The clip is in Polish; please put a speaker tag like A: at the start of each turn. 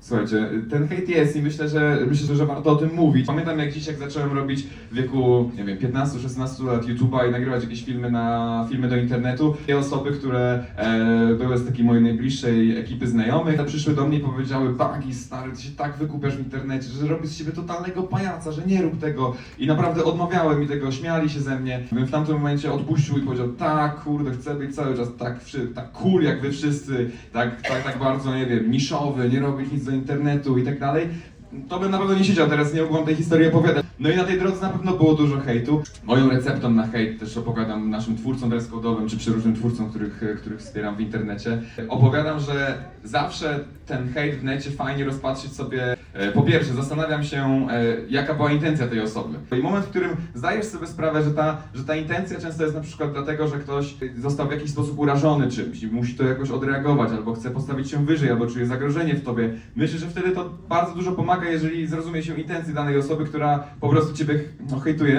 A: Słuchajcie, ten hejt jest i myślę, że myślę, że warto o tym mówić. Pamiętam jak dziś, jak zacząłem robić w wieku, nie wiem, 15-16 lat YouTube'a i nagrywać jakieś filmy na filmy do internetu. Te osoby, które e, były z takiej mojej najbliższej ekipy znajomych, przyszły do mnie i powiedziały, Bagi, stary, ty się tak wykupiasz w internecie, że robisz z siebie totalnego pajaca, że nie rób tego. I naprawdę odmawiałem mi tego, śmiali się ze mnie. Bym w tamtym momencie odpuścił i powiedział, tak, kurde, chcę być cały czas tak, tak cool jak wy wszyscy, tak, tak, tak bardzo, nie wiem, niszowy, nie robić nic internetu i tak dalej. To bym na pewno nie siedział teraz, nie mógłbym tej historii opowiadać. No i na tej drodze na pewno było dużo hejtu. Moją receptą na hejt też opowiadam naszym twórcom dresscode'owym, czy przeróżnym twórcom, których, których wspieram w internecie. Opowiadam, że zawsze ten hejt w necie fajnie rozpatrzyć sobie. e, Po pierwsze, zastanawiam się, e, jaka była intencja tej osoby. I moment, w którym zdajesz sobie sprawę, że ta, że ta intencja często jest na przykład dlatego, że ktoś został w jakiś sposób urażony czymś i musi to jakoś odreagować, albo chce postawić się wyżej, albo czuje zagrożenie w tobie. Myślę, że wtedy to bardzo dużo jeżeli zrozumie się intencje danej osoby, która po prostu ciebie no, hejtuje.